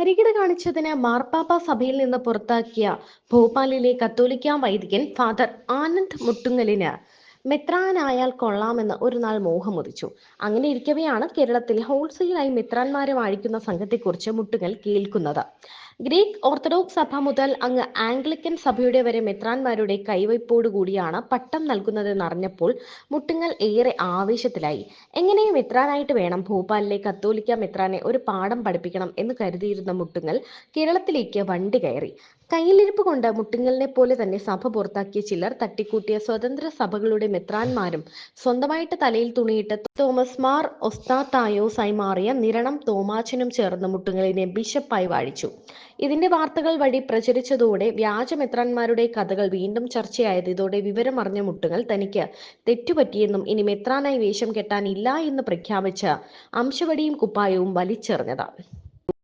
തരികിട കാണിച്ചതിന് മാർപ്പാപ്പ സഭയിൽ നിന്ന് പുറത്താക്കിയ ഭോപ്പാലിലെ കത്തോലിക്ക വൈദികൻ ഫാദർ ആനന്ദ് മുട്ടുങ്ങലിന് മെത്രാനായാൽ കൊള്ളാമെന്ന് ഒരു നാൾ മോഹമുദിച്ചു അങ്ങനെ ഇരിക്കവെയാണ് കേരളത്തിൽ ഹോൾസെയിലായി മെത്രാന്മാരെ വാഴിക്കുന്ന സംഘത്തെക്കുറിച്ച് മുട്ടുങ്ങൽ കേൾക്കുന്നത്. ഗ്രീക്ക് ഓർത്തഡോക്സ് സഭ മുതൽ അങ്ങ് ആംഗ്ലിക്കൻ സഭയുടെ വരെ മെത്രാന്മാരുടെ കൈവയ്പോടുകൂടിയാണ് പട്ടം നൽകുന്നതെന്ന് അറിഞ്ഞപ്പോൾ മുട്ടുങ്ങൽ ഏറെ ആവേശത്തിലായി. എങ്ങനെയും മെത്രാനായിട്ട് വേണം ഭോപ്പാലിലെ കത്തോലിക്ക മെത്രാനെ ഒരു പാഠം പഠിപ്പിക്കണം എന്ന് കരുതിയിരുന്ന മുട്ടുങ്ങൽ കേരളത്തിലേക്ക് വണ്ടി കയറി. കയ്യിലിരിപ്പ് കൊണ്ട് മുട്ടുങ്ങലിനെ പോലെ തന്നെ സഭ പുറത്താക്കിയ ചിലർ തട്ടിക്കൂട്ടിയ സ്വതന്ത്ര സഭകളുടെ മെത്രാന്മാരും സ്വന്തമായിട്ട് തലയിൽ തുണിയിട്ട് തോമസ് മാർ ഒസ്താത്തായോസായി മാറിയ നിരണം തോമാച്ചനും ചേർന്ന് മുട്ടുങ്ങലിനെ ബിഷപ്പായി വാഴിച്ചു. ഇതിന്റെ വാർത്തകൾ വഴി പ്രചരിച്ചതോടെ വ്യാജമെത്രാന്മാരുടെ കഥകൾ വീണ്ടും ചർച്ചയായത്. ഇതോടെ വിവരം അറിഞ്ഞ മുട്ടുകൾ തനിക്ക് തെറ്റുപറ്റിയെന്നും ഇനി മെത്രാനായി വേഷം കെട്ടാനില്ല എന്ന് പ്രഖ്യാപിച്ച് അംശവടിയും കുപ്പായവും വലിച്ചെറിഞ്ഞത്